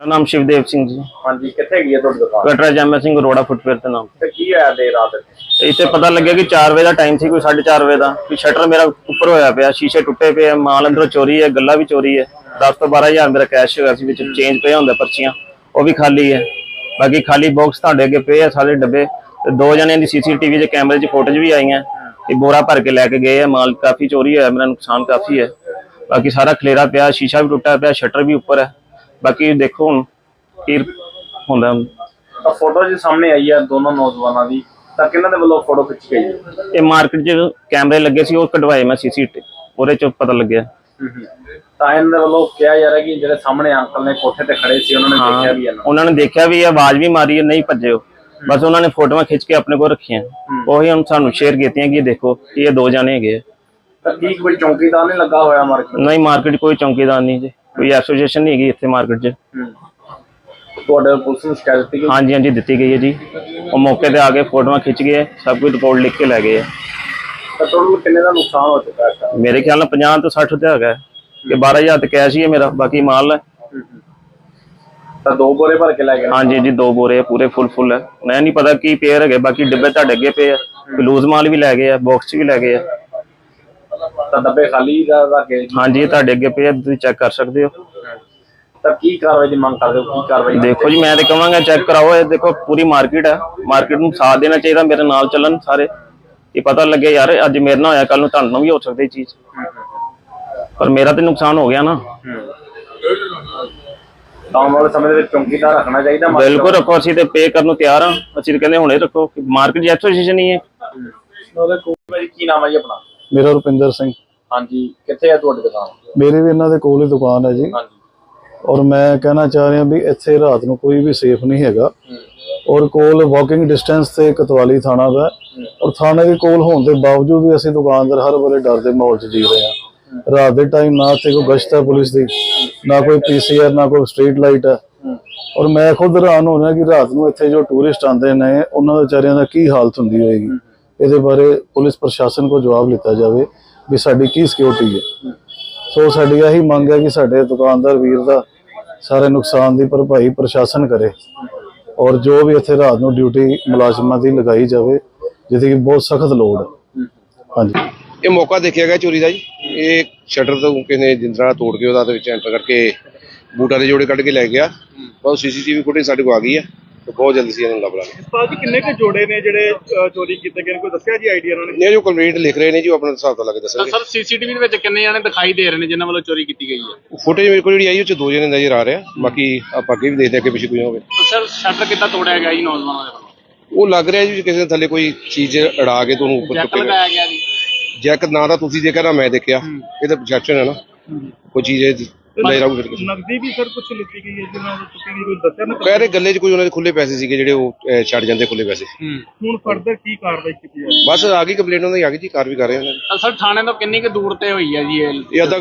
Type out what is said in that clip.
ਮੇਰਾ ਨਾਮ ਸ਼ਿਵਦੇਵ ਸਿੰਘ ਜੀ। ਹਾਂਜੀ ਕਿੱਥੇ ਹੈਗੀ ਹੈ ਤੁਹਾਡੀ ਦੁਕਾਨ? ਕਟਰਾ ਜੈਮਾ ਸਿੰਘ ਰੋੜਾ ਫੁੱਟਵੇਅਰ ਤੇ ਨਾਮ। ਤੇ ਕੀ ਹੋਇਆ ਦੇ ਰਾਤ ਇੱਥੇ? ਇੱਥੇ ਪਤਾ ਲੱਗਿਆ ਕਿ 4 ਵਜੇ ਦਾ ਟਾਈਮ ਸੀ ਕੋਈ 4:30 ਵਜੇ ਦਾ ਕਿ ਸ਼ਟਰ ਮੇਰਾ ਉੱਪਰ ਹੋਇਆ ਪਿਆ ਸ਼ੀਸ਼ੇ ਟੁੱਟੇ ਪਏ ਆ ਮਾਲ ਅੰਦਰੋਂ ਚੋਰੀ ਹੈ ਗੱਲਾਂ ਵੀ ਚੋਰੀ ਹੈ। 10 ਤੋਂ 12000 ਮੇਰਾ ਕੈਸ਼ ਹੈਗਾ ਸੀ ਵਿੱਚ ਚੇਂਜ ਪਿਆ ਹੁੰਦਾ ਪਰਚੀਆਂ ਉਹ ਵੀ ਖਾਲੀ ਹੈ। ਬਾਕੀ ਖਾਲੀ ਬਾਕਸ ਤੁਹਾਡੇ ਅੱਗੇ ਪਏ ਆ ਸਾਰੇ ਡੱਬੇ ਤੇ ਦੋ ਜਣਿਆਂ ਦੀ ਸੀਸੀਟੀਵੀ ਦੇ ਕੈਮਰੇ 'ਚ ਫੋਟੋਜ਼ ਵੀ ਆਈਆਂ ਇਹ ਬੋਰਾ ਭਰ ਕੇ ਲੈ ਕੇ ਗਏ ਆ ਮਾਲ ਕਾਫੀ ਚੋਰੀ ਹੋਇਆ ਮੇਰਾ ਨੁਕਸਾਨ ਕਾਫੀ ਹੈ। ਬਾਕੀ ਸਾਰਾ ਖਲੇਰਾ ਪਿਆ ਸ਼ੀਸ਼ਾ ਵੀ ਟੁੱਟਾ ਪਿਆ ਸ਼ਟਰ ਵੀ ਉੱਪਰ ਹੈ। ਬਾਕੀ ਦੇਖੋ ਹੁਣ ਕੀ ਹੁੰਦਾ। ਤਾਂ ਫੋਟੋ ਜੀ ਸਾਹਮਣੇ ਆਈ ਹੈ ਦੋਨੋਂ ਨੌਜਵਾਨਾਂ ਦੀ। ਤਾਂ ਕਿਹਨਾਂ ਦੇ ਵੱਲੋਂ ਫੋਟੋ ਖਿੱਚ ਗਈ ਹੈ ਇਹ ਮਾਰਕੀਟ 'ਚ ਕੈਮਰੇ ਲੱਗੇ ਸੀ ਉਹ ਕਢਵਾਏ ਮੈਂ ਸੀਸੀਟੀ ਉਹਦੇ 'ਚ ਪਤਾ ਲੱਗਿਆ। ਤਾਂ ਇਹਨਾਂ ਦੇ ਵੱਲੋਂ ਕਿਹਾ ਜਾ ਰਿਹਾ ਕਿ ਜਿਹੜੇ ਸਾਹਮਣੇ ਅੰਕਲ ਨੇ ਕੋਠੇ ਤੇ ਖੜੇ ਸੀ ਉਹਨਾਂ ਨੇ ਦੇਖਿਆ ਵੀ ਇਹਨਾਂ ਉਹਨਾਂ ਨੇ ਦੇਖਿਆ ਵੀ ਇਹ ਆਵਾਜ਼ ਵੀ ਮਾਰੀ ਹੈ ਨਹੀਂ ਭੱਜੇ ਉਹ ਬਸ ਉਹਨਾਂ ਨੇ ਫੋਟੋਆਂ ਖਿੱਚ ਕੇ ਆਪਣੇ ਕੋਲ ਰੱਖੀਆਂ। ਉਹੀ ਹੁਣ ਸਾਨੂੰ ਸ਼ੇਅਰ ਕੀਤੀਆਂ ਕਿ ਇਹ ਦੇਖੋ ਕਿ ਇਹ ਦੋ ਜਾਣੇ ਹੈਗੇ ਆ। ਤਾਂ ਕੀ ਕੋਈ ਚੌਕੀਦਾਰ ਨਹੀਂ ਲੱਗਾ ਹੋਇਆ ਮਾਰਕੀਟ ਨਹੀਂ ਮਾਰਕੀਟ ਕੋਈ ਚੌਂਕੀਦਾਰ ਨਹੀਂ ਜੀ। ਕੋਈ ਐਸੋਸੀਏਸ਼ਨ ਨਹੀਂ ਹੈਗੀ ਇੱਥੇ ਮਾਰਕੀਟ 'ਚ। ਤੁਹਾਡੇ ਪੁਲਿਸ ਨੂੰ ਸ਼ਿਕਾਇਤ ਦਿੱਤੀ ਗਈ? ਹਾਂਜੀ ਹਾਂਜੀ ਦਿੱਤੀ ਗਈ ਹੈ ਜੀ। ਉਹ ਮੌਕੇ ਤੇ ਆ ਕੇ ਫੋਟੋਆਂ ਖਿੱਚ ਗਏ ਸਭ ਕੁਝ ਰਿਪੋਰਟ ਲਿਖ ਕੇ ਲੈ ਗਏ ਆ। ਤਾਂ ਟੋਟਲ ਕਿੰਨੇ ਦਾ ਨੁਕਸਾਨ ਹੋ ਚੁੱਕਾ ਹੈ? ਮੇਰੇ ਖਿਆਲ ਨਾਲ 50 ਤੋਂ 60 ਤੇ ਹੈਗਾ ਹੈ ਕਿ 12000 ਤੇ ਕੈਸ਼ ਹੀ ਹੈ ਮੇਰਾ ਬਾਕੀ ਮਾਲ ਹੈ। ਤਾਂ ਦੋ ਬੋਰੇ ਭਰ ਕੇ ਲੈ ਗਏ ਹਾਂਜੀ ਜੀ ਦੋ ਬੋਰੇ ਪੂਰੇ ਫੁੱਲ ਫੁੱਲ ਹੈ। ਮੈਂ ਨਹੀਂ ਪਤਾ ਕੀ ਪੇਅਰ ਹੈਗੇ ਬਾਕੀ ਡੱਬੇ ਤੁਹਾਡੇ ਅੱਗੇ ਪਏ ਆ। ਲੂਜ਼ ਮਾਲ ਵੀ ਲੈ ਗਏ ਆ ਬਾਕਸ ਵੀ ਲੈ ਗਏ ਆ। ਤਾਂ ਡੱਬੇ ਖਾਲੀ ਦਾ ਰੱਖੇ ਹਾਂਜੀ ਇਹ ਤੁਹਾਡੇ ਅੱਗੇ ਪਏ ਆ ਤੁਸੀਂ ਚੈੱਕ ਕਰ ਸਕਦੇ ਹੋ। ਤਾਂ ਕੀ ਕਾਰਵਾਈ ਦੀ ਮੰਗ ਕਰਦੇ ਹੋ? ਕੀ ਕਾਰਵਾਈ ਦੇਖੋ ਜੀ ਮੈਂ ਤੇ ਕਹਾਂਗਾ ਚੈੱਕ ਕਰਾਓ। ਇਹ ਦੇਖੋ ਪੂਰੀ ਮਾਰਕੀਟ ਹੈ ਮਾਰਕੀਟ ਨੂੰ ਸਾਥ ਦੇਣਾ ਚਾਹੀਦਾ ਮੇਰੇ ਨਾਲ ਚੱਲਣ ਸਾਰੇ। ਇਹ ਪਤਾ ਲੱਗੇ ਯਾਰ ਅੱਜ ਮੇਰੇ ਨਾਲ ਹੋਇਆ ਕੱਲ ਨੂੰ ਤੁਹਾਨੂੰ ਵੀ ਹੋ ਸਕਦੀ ਇਹ ਚੀਜ਼। ਪਰ ਮੇਰਾ ਤੇ ਨੁਕਸਾਨ ਹੋ ਗਿਆ ਨਾ। ਤਾਂ ਆਉਣ ਵਾਲੇ ਸਮੇਂ ਦੇ ਵਿੱਚ ਚੌਕੀਦਾਰ ਰੱਖਣਾ ਚਾਹੀਦਾ market ਬਿਲਕੁਲ ਰੱਖੋ ਅਸੀਂ ਤੇ ਪੇ ਕਰਨ ਨੂੰ ਤਿਆਰ ਹਾਂ ਅਸੀਂ ਤਾਂ ਕਹਿੰਦੇ ਹੁਣੇ ਰੱਖੋ ਮਾਰਕੀਟ ਦੀ ਐਸੋਸੀਏਸ਼ਨ ਹੀ ਹੈ। ਉਹਦੇ ਕੋਲ ਕੀ ਨਾਮ ਹੈ ਜੀ ਆਪਣਾ? ਮੇਰਾ ਰੁਪਿੰਦਰ ਸਿੰਘ। ਹਾਂਜੀ ਕਿੱਥੇ ਹੈ ਤੁਹਾਡੀ ਦੁਕਾਨ? ਮੇਰੀ ਵੀ ਇਹਨਾਂ ਦੇ ਕੋਲ ਹੀ ਦੁਕਾਨ ਹੈ ਜੀ। ਹਾਂਜੀ। ਔਰ ਮੈਂ ਕਹਿਣਾ ਚਾਹ ਰਿਹਾ ਵੀ ਇੱਥੇ ਰਾਤ ਨੂੰ ਕੋਈ ਵੀ ਸੇਫ ਨਹੀਂ ਹੈਗਾ। ਔਰ ਕੋਲ ਵਾਕਿੰਗ ਡਿਸਟੈਂਸ ਤੇ ਕਤਵਾਲੀ ਥਾਣਾ ਦਾ। ਔਰ ਥਾਣੇ ਦੇ ਕੋਲ ਹੋਣ ਦੇ ਬਾਵਜੂਦ ਵੀ ਅਸੀਂ ਦੁਕਾਨਦਾਰ ਹਰ ਵੇਲੇ ਡਰ ਦੇ ਮਾਹੌਲ 'ਚ ਜੀ ਰਹੇ ਹਾਂ। ਰਾਤ ਦੇ ਟਾਈਮ ਨਾ ਤੇ ਕੋਈ ਗਸ਼ਤ ਹੈ ਪੁਲਿਸ ਦੀ ਨਾ ਕੋਈ ਪੀਸੀਆਰ ਨਾ ਕੋਈ ਸਟਰੀਟ ਲਾਈਟ ਹੈ। ਔਰ ਮੈਂ ਖੁਦ ਹੈਰਾਨ ਹੋ ਰਿਹਾ ਕਿ ਰਾਤ ਨੂੰ ਇੱਥੇ ਜੋ ਟੂਰਿਸਟ ਆਉਂਦੇ ਨੇ ਉਹਨਾਂ ਦੇ ਵਿਚਾਰਿਆਂ ਦਾ ਕੀ ਹਾਲਤ ਹੁੰਦੀ ਹੋਏਗੀ। ਇਹਦੇ ਬਾਰੇ ਪੁਲਿਸ ਪ੍ਰਸ਼ਾਸਨ ਕੋ ਜਵਾਬ ਲਿੱਤਾ ਜਾਵੇ ਵੀ ਸਾਡੀ ਕੀ ਸਿਕਿਉਰਿਟੀ ਹੈ। ਸੋ ਸਾਡੀ ਇਹੀ ਮੰਗ ਹੈ ਕਿ ਸਾਡੇ ਦੁਕਾਨਦਾਰ ਵੀਰ ਦਾ ਸਾਰੇ ਨੁਕਸਾਨ ਦੀ ਭਰਪਾਈ ਪ੍ਰਸ਼ਾਸਨ ਕਰੇ ਔਰ ਜੋ ਵੀ ਇੱਥੇ ਰਾਤ ਨੂੰ ਡਿਊਟੀ ਮੁਲਾਜ਼ਮਾਂ ਦੀ ਲਗਾਈ ਜਾਵੇ, ਜਿਹਦੀ ਕਿ ਬਹੁਤ ਸਖਤ ਲੋੜ ਹੈ। ਹਾਂਜੀ। ਇਹ ਮੌਕਾ ਦੇਖਿਆ ਗਿਆ ਚੋਰੀ ਦਾ ਜੀ। ਇਹ ਸ਼ਟਰ ਤੋਂ ਕਿਸੇ ਜਿੰਦਰਾ ਤੋੜ ਕੇ ਉਹਦਾ ਦੇ ਵਿੱਚ ਐਂਟਰ ਕਰਕੇ ਬੂਟਾਂ ਦੇ ਜੋੜੇ ਕੱਢ ਕੇ ਲੈ ਗਿਆ। ਬਹੁਤ ਸੀਸੀਟੀਵੀ ਫੁਟੇਜ ਸਾਡੇ ਕੋਲ ਆ ਗਈ ਹੈ। ਤੇ ਬਹੁਤ ਜਲਦੀ ਸੀ ਇਹਨਾਂ ਨੂੰ ਲੱਭ ਲਾਂਗੇ। ਭਾਜੀ ਕਿੰਨੇ ਕੁ ਜੋੜੇ ਨੇ ਜਿਹੜੇ ਚੋਰੀ ਕੀਤੇ ਗਏ ਨੇ? ਕੋਈ ਦੱਸਿਆ ਜੀ ਆਈਡੀਆ ਉਹਨਾਂ ਨੇ? ਇਹ ਜੋ ਕੰਪਲੀਟ ਲਿਖ ਰਹੇ ਨੇ ਜੀ ਉਹ ਆਪਣਾ ਹਿਸਾਬ ਤੋਂ ਲਾ ਕੇ ਤਾਂ ਦੱਸਣਗੇ। ਸਰ ਸੀਸੀਟੀਵੀ ਦੇ ਵਿੱਚ ਕਿੰਨੇ ਜਾਣੇ ਦਿਖਾਈ ਦੇ ਰਹੇ ਨੇ ਜਿਨ੍ਹਾਂ ਵੱਲੋਂ ਚੋਰੀ ਕੀਤੀ ਗਈ ਹੈ? ਫੁਟੇਜ ਮੇਰੇ ਕੋਲ ਜਿਹੜੀ ਆਈ ਉਹ ਚ ਦੋ ਜਣੇ ਨਜ਼ਰ ਆ ਰਿਹਾ ਬਾਕੀ ਆਪਾਂ ਅੱਗੇ ਵੀ ਦੇਖਦੇ ਹਾਂ ਕਿ ਪਿੱਛੇ ਕੋਈ ਹੋਵੇ। ਤਾਂ ਸਰ ਸ਼ਟਰ ਕਿੱਦਾਂ ਤੋੜਿਆ ਗਿਆ ਜੀ ਨੌਜਵਾਨਾਂ ਦੇ ਵੱਲੋਂ? ਉਹ ਲੱਗ ਰਿਹਾ ਜੀ ਕਿਸੇ ਨੇ ਥੱਲੇ ਕੋਈ ਚੀਜ਼ ਅੜਾ ਕੇ ਤੁਹਾਨੂੰ ਉੱਪਰ ਜੈਕ ਚੁੱਕੇਗਾ। ਲਗਾਇਆ ਗਿਆ ਜੀ। ਜੈਕ ਨਾ ਤਾਂ ਤੁਸੀਂ ਦੇਖਿਆ ਨਾ ਮੈਂ ਦੇਖਿਆ। ਇਹ ਤਾਂ ਪ੍ਰੋਜੈਕਸ਼ਨ ਹੈ ਨਾ। ਕੋਈ ਚੀਜ਼ ਇਹ ਲੈ ਰਾਉ ਕਰਕੇ ਨਗਦੀ ਵੀ ਸਰ ਕੁਝ ਲਿੱਤੀ ਗਈ ਹੈ ਜਿਹਨਾਂ ਨੂੰ ਚੁੱਕੀ ਗਈ ਕੋਈ ਦੱਸਿਆ ਨਾ? ਕਹਿ ਰਹੇ ਗੱਲੇ 'ਚ ਕੋਈ ਉਹਨਾਂ ਦੇ ਖੁੱਲੇ ਪੈਸੇ ਸੀਗੇ ਜਿਹੜੇ ਉਹ ਅਹ, ਛੱਡ ਜਾਂਦੇ ਖੁੱਲੇ ਪੈਸੇ। ਹੁਣ ਫਰਦਰ ਕੀ ਕਾਰਵਾਈ ਕੀਤੀ ਬਸ ਆ ਗਈ ਕੰਪਲੇਂਟ ਉਹਨਾਂ ਦੀ ਆ ਗਈ ਜੀ ਕਾਰਵਾਈ ਕਰ ਰਹੇ ਉਹਨਾਂ ਦੀ। ਸਰ ਥਾਣੇ ਤੋਂ ਕਿੰਨੀ ਕੁ ਦੂਰ ਤੇ ਹੋਈ ਹੈ ਜੀ ਇਹ? ਇਹ ਅੱਧਾ